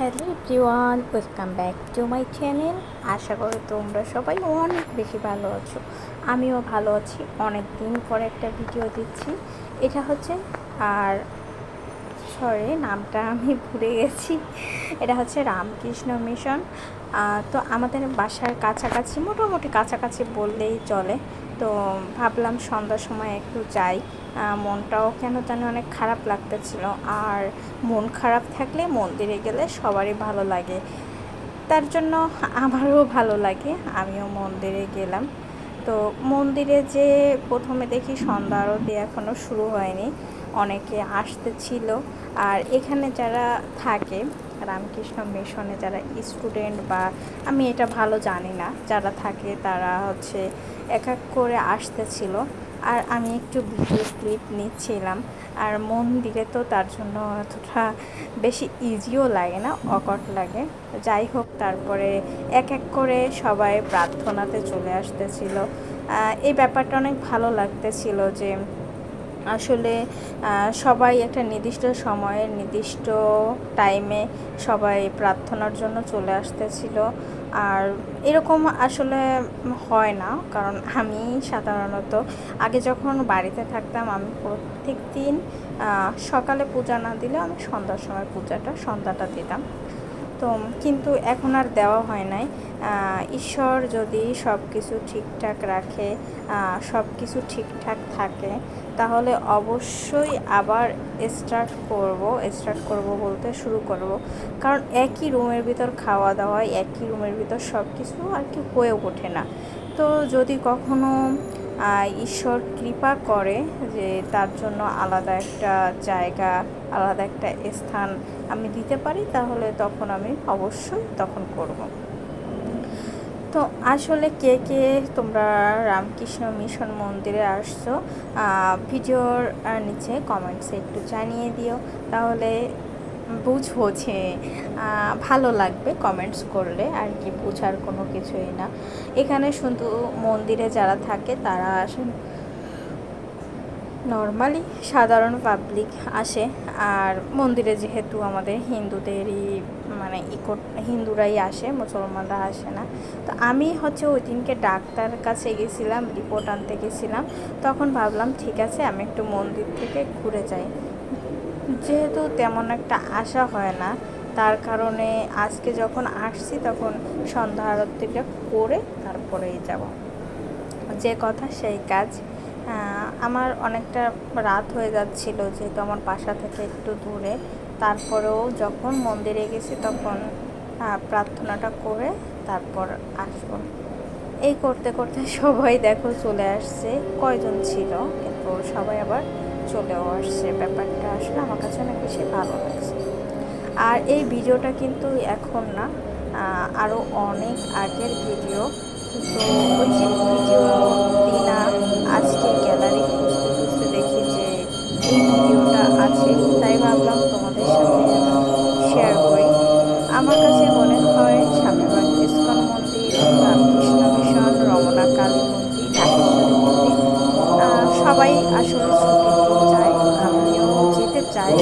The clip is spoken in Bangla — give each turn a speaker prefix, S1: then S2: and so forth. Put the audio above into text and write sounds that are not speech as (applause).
S1: Hello everyone, welcome back to my channel. আশা করি তোমরা সবাই অনেক বেশি ভালো আছো। আমিও ভালো আছি। অনেক দিন পরে একটা ভিডিও দিচ্ছি। এটা হচ্ছে, আর সরি নামটা আমি ভুলে গেছি। এটা হচ্ছে রামকৃষ্ণ মিশন। তো আমাদের বাসার কাছাকাছি, মোটামুটি কাছাকাছি বললেই চলে। তো ভাবলাম সন্ধ্যার সময় একটু যাই। মনটাও কেন জানি অনেক খারাপ লাগতেছিল। আর মন খারাপ থাকলে মন্দিরে গেলে সবারই ভালো লাগে। তার জন্য আমারও ভালো লাগে। আমিও মন্দিরে গেলাম। তো মন্দিরে যে প্রথমে দেখি সন্ধ্যা আরতি এখনও শুরু হয়নি, অনেকে আসতে ছিল। আর এখানে যারা থাকে, রামকৃষ্ণ মিশনে যারা স্টুডেন্ট বা আমি এটা ভালো জানি না, যারা থাকে তারা হচ্ছে এক এক করে আসতেছিল আর আমি একটু ভিডিও ক্লিপ নিচ্ছিলাম। আর মন দিলে তো তার জন্য অতটা বেশি ইজিও লাগে না অকট লাগে। যাই হোক, তারপরে এক এক করে সবাই প্রার্থনাতে চলে আসতেছিল। এই ব্যাপারটা অনেক ভালো লাগতেছিল যে আসলে সবাই একটা নির্দিষ্ট সময়ে, নির্দিষ্ট টাইমে সবাই প্রার্থনার জন্য চলে আসতেছিল। আর এরকম আসলে হয় না, কারণ আমি সাধারণত আগে যখন বাড়িতে থাকতাম, আমি প্রত্যেক দিন সকালে পূজা না দিলে আমি সন্ধ্যার সময় পূজাটা, সন্ধ্যাটা দিতাম। তো কিন্তু এখন আর দেওয়া হয় নাই। ঈশ্বর যদি সব কিছু ঠিকঠাক রাখে সব কিছু ঠিকঠাক থাকে, তাহলে অবশ্যই আবার স্টার্ট করব স্টার্ট করব বলতে শুরু করব। কারণ একই রুমের ভিতর খাওয়া দাওয়া, একই রুমের ভিতর সব কিছু আর কি হয়ে ওঠে না। তো যদি কখনো ঈশ্বর কৃপা করে যে তার জন্য আলাদা একটা জায়গা আলাদা একটা স্থান আমি দিতে পারি, তাহলে তখন আমি অবশ্যই তখন করব। তো আসলে কে কে তোমরা রামকৃষ্ণ মিশন মন্দিরে আসছো ভিডিওর নিচে কমেন্টসে একটু জানিয়ে দিও, তাহলে বুঝব যে ভালো লাগবে কমেন্টস করলে, আর কি বুঝার কোনো কিছুই না। এখানে শুধু মন্দিরে যারা থাকে, তারা আসেন। নর্মালি সাধারণ পাবলিক আসে, আর মন্দিরে যেহেতু আমাদের হিন্দুদেরই মানে ইকো হিন্দুরাই আসে, মুসলমানরা আসে না। তো আমি হচ্ছে ওই দিনকে ডাক্তার কাছে গেছিলাম রিপোর্ট আনতে গেছিলাম। তখন ভাবলাম, ঠিক আছে, আমি একটু মন্দির থেকে ঘুরে যাই। যেহেতু তেমন একটা আশা হয় না, তার কারণে আজকে যখন আসছি, তখন সন্ধ্যা আরতিটা করে তারপরেই যাব। যে কথা, সেই কাজ। আমার অনেকটা রাত হয়ে যাচ্ছিল যেহেতু আমার বাসা থেকে একটু দূরে। তারপরেও যখন মন্দিরে গেছি তখন প্রার্থনাটা করে তারপর আসব। এই করতে করতে (laughs) সবাই দেখো চলে আসছে, কয়জন ছিল, কিন্তু সবাই আবার চলেও আসছে। ব্যাপারটা আসলে আমার কাছে অনেক বেশি ভালো লাগছে। আর এই ভিডিওটা কিন্তু এখন না আরও অনেক আগের ভিডিও। তো ওই যে গ্যালারি খুঁজতে দেখি যে ভিডিওটা আছে, তাই ভাবলাম তোমাদের সাথে শেয়ার করি। আমার কাছে মনে হয় স্বামীবাগ ইস্কন মন্দির, রামকৃষ্ণ মিশন, রমনা কালী মন্দির মন্দির সবাই আসলে ছুটি দিয়ে যায়, আমিও যেতে চাই।